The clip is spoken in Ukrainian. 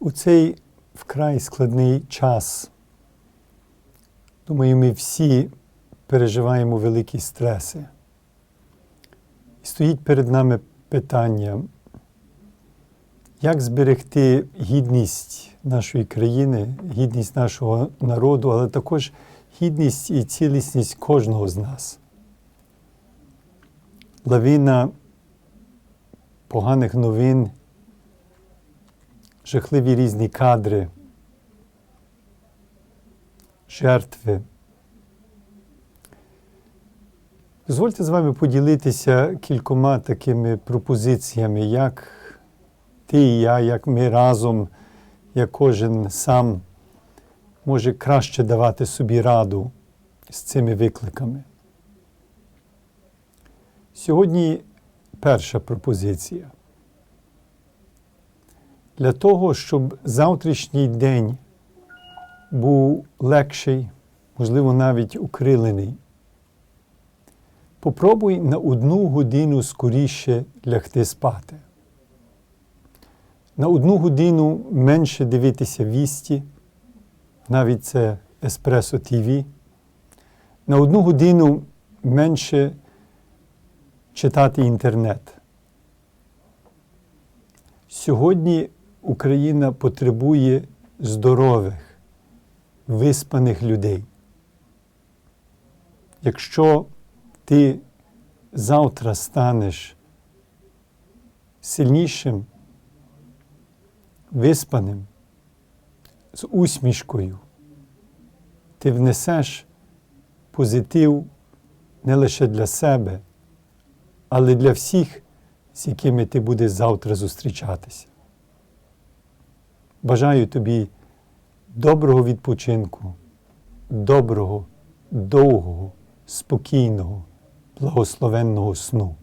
У цей вкрай складний час, думаю, ми всі переживаємо великі стреси. І стоїть перед нами питання, як зберегти гідність нашої країни, гідність нашого народу, але також гідність і цілісність кожного з нас. Лавина поганих новин, жахливі різні кадри, жертви. Дозвольте з вами поділитися кількома такими пропозиціями, як ти і я, як ми разом, як кожен сам може краще давати собі раду з цими викликами. Сьогодні перша пропозиція. Для того, щоб завтрашній день був легший, можливо, навіть укрилений, попробуй на одну годину скоріше лягти спати. На одну годину менше дивитися вісті, навіть це Еспресо ТВ. На одну годину менше читати інтернет. Сьогодні Україна потребує здорових, виспаних людей. Якщо ти завтра станеш сильнішим, виспаним, з усмішкою, ти внесеш позитив не лише для себе, але для всіх, з якими ти будеш завтра зустрічатися. Бажаю тобі доброго відпочинку, доброго, довгого, спокійного, благословенного сну.